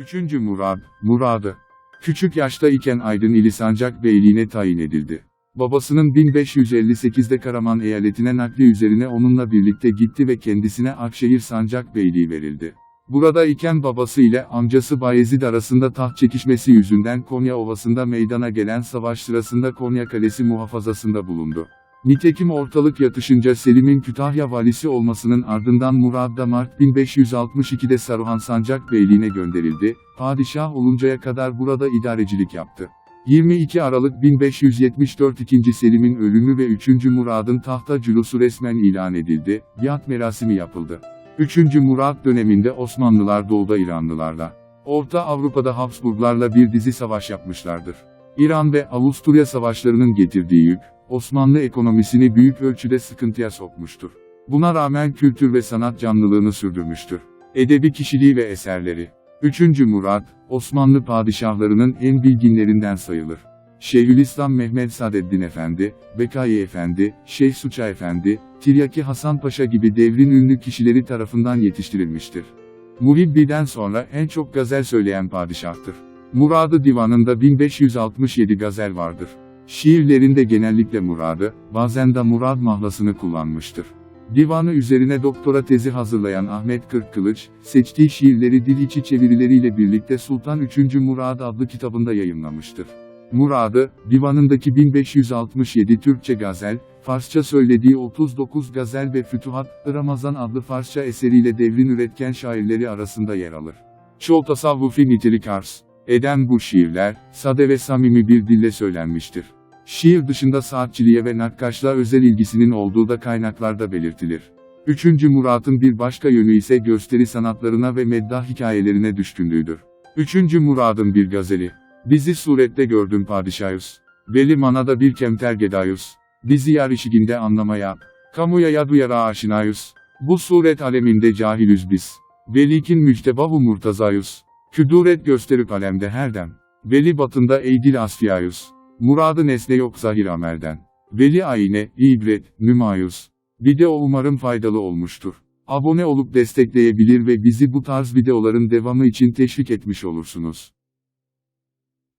3. Murad, Muradı. Küçük yaşta iken Aydın ili Sancak Beyliğine tayin edildi. Babasının 1558'de Karaman eyaletine nakli üzerine onunla birlikte gitti ve kendisine Akşehir Sancak Beyliği verildi. Burada iken babası ile amcası Bayezid arasında taht çekişmesi yüzünden Konya Ovası'nda meydana gelen savaş sırasında Konya Kalesi muhafazasında bulundu. Nitekim ortalık yatışınca Selim'in Kütahya valisi olmasının ardından Murad da Mart 1562'de Saruhan Sancak Beyliğine gönderildi, padişah oluncaya kadar burada idarecilik yaptı. 22 Aralık 1574 2. Selim'in ölümü ve 3. Murad'ın tahta cülusu resmen ilan edildi, biat merasimi yapıldı. 3. Murad döneminde Osmanlılar doğuda İranlılarla, Orta Avrupa'da Habsburglarla bir dizi savaş yapmışlardır. İran ve Avusturya savaşlarının getirdiği yük, Osmanlı ekonomisini büyük ölçüde sıkıntıya sokmuştur. Buna rağmen kültür ve sanat canlılığını sürdürmüştür. Edebi kişiliği ve eserleri. 3. Murat, Osmanlı padişahlarının en bilginlerinden sayılır. Şeyhülislam Mehmet Sadeddin Efendi, Bekai Efendi, Şeyh Suça Efendi, Tiryaki Hasan Paşa gibi devrin ünlü kişileri tarafından yetiştirilmiştir. Muhibbi'den sonra en çok gazel söyleyen padişahtır. Muradı Divanı'nda 1567 gazel vardır. Şiirlerinde genellikle Muradı, bazen de Murad mahlasını kullanmıştır. Divanı üzerine doktora tezi hazırlayan Ahmet Kırkkılıç, seçtiği şiirleri dil içi çevirileriyle birlikte Sultan 3. Murad adlı kitabında yayımlamıştır. Muradı, divanındaki 1567 Türkçe gazel, Farsça söylediği 39 gazel ve Fütuhat, Ramazan adlı Farsça eseriyle devrin üretken şairleri arasında yer alır. Çoğu tasavvufi nitelik arz eden bu şiirler, sade ve samimi bir dille söylenmiştir. Şiir dışında saatçiliğe ve nakkaşlığa özel ilgisinin olduğu da kaynaklarda belirtilir. 3. Murat'ın bir başka yönü ise gösteri sanatlarına ve meddah hikayelerine düşkünlüğüdür. 3. Murad'ın bir gazeli. Bizi surette gördün padişahüs. Veli manada bir kemter gedayüs. Bizi yar işiginde anlamaya. Kamuya ya duyara aşinayüs. Bu suret aleminde cahilüz biz. Velikin müctebahu murtazayüs. Küduret gösterip alemde herdem. Veli batında eydil asfiyayüs. Muradı nesne yok zahir amelden. Veli ayine, ibret, nümayüz. Video umarım faydalı olmuştur. Abone olup destekleyebilir ve bizi bu tarz videoların devamı için teşvik etmiş olursunuz.